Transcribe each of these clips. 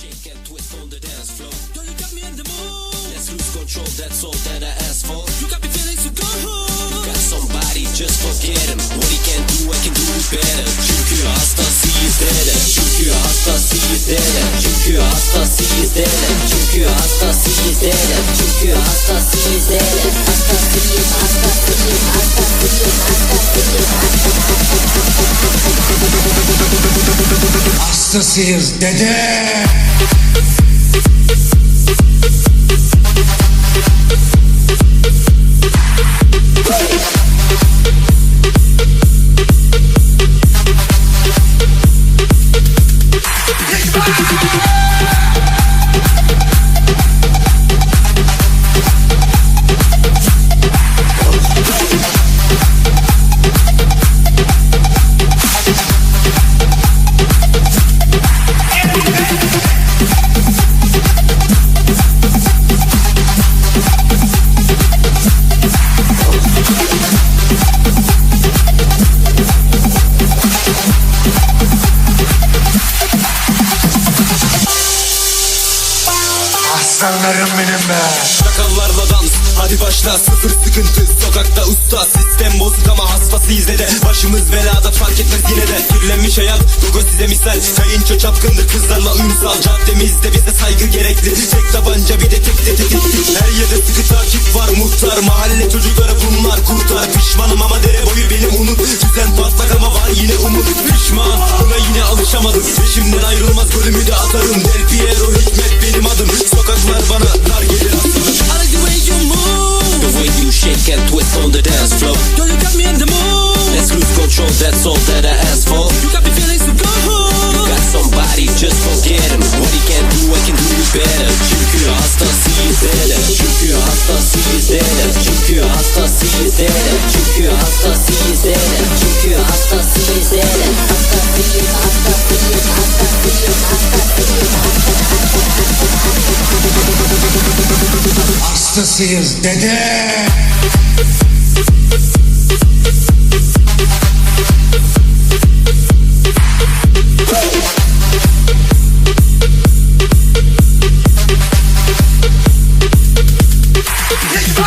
shake and twist on the dance floor. Girl, you got me in the mood. Let's lose control, that's all that I ask for. You got me feeling so good. You got somebody, just forget him. What he can do, I can do it better. Çünkü hastasıyız dede. Çünkü hastasıyız dede. Çünkü hastasıyız dede. Çünkü hastasıyız dede. Çünkü hastasıyız dede. Hastasıyız, hastasıyız, hastasıyız, Hastasıyız dede. Aslanlarım benim be. Sakallarla dans hadi başla. Sıfır sıkıntı Sokakta usta. Sistem bozuk ama hastasıyız de. Başımız belada fark etmez yine de. Kirlenmiş hayat Gogo size misal. Kayınço çapkındır kızlarla ünsal Caddemizde bize saygı gerekli. Tek tabanca bir de tek tek. Her yerde sıkı takip var muhtar. Mahalle çocukları bunlar kurtar. Pişmanım ama dere boyu benim unut Düzen patlak ama var yine umut. Pişman buna yine alışamadım. Peşimden ayrılmaz golümü that's all that I ask for. You got me feeling so good. You got somebody just forget him. What he can do I can do it better. Çünkü hastasıyız dede Çünkü hastasıyız dede Çünkü hastasıyız dede Çünkü hastasıyız dede Çünkü hastasıyız dede Hastasıyız hastasıyız hastasıyız Hastasıyız dede.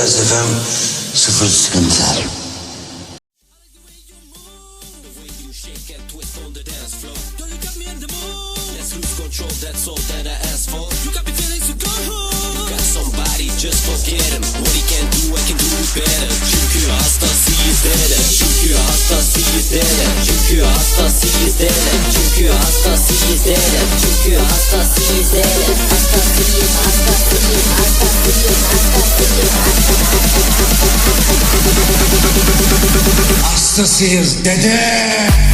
You move, the way you shake and twist on the dance flow. You got me feeling so good. Got somebody, just forget him. What he can do, I can do better. Çünkü hastasıyız dede. Çünkü hastasıyız dede. Çünkü hastasıyız dede. Çünkü hastasıyız dede. Çünkü hastasıyız dede. Hastasıyız, hastasıyız, hastasıyız, Hastasıyız dede.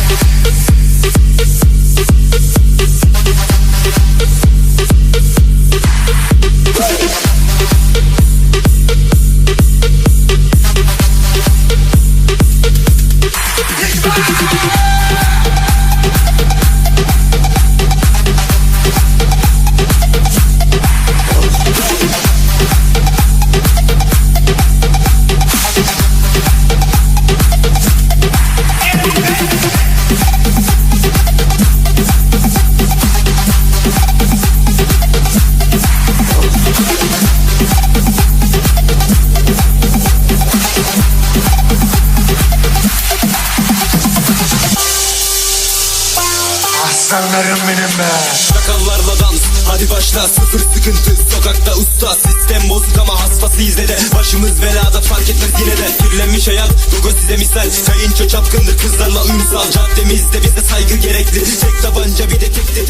Aslanlarım benim be. Sakallarla dans hadi başla. Sıfır sıkıntı Sokakta usta. Sistem bozuk ama hastasıyız de. Başımız belada fark etmez yine de. Kirlenmiş hayat Gogo size misal. Kayınço çapkındır kızlarla ünsal Caddemizde bize saygı gerekli Tek tabanca bir de tek tek.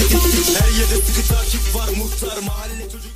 Her yerde sıkı takip var muhtar Mahalle çocuk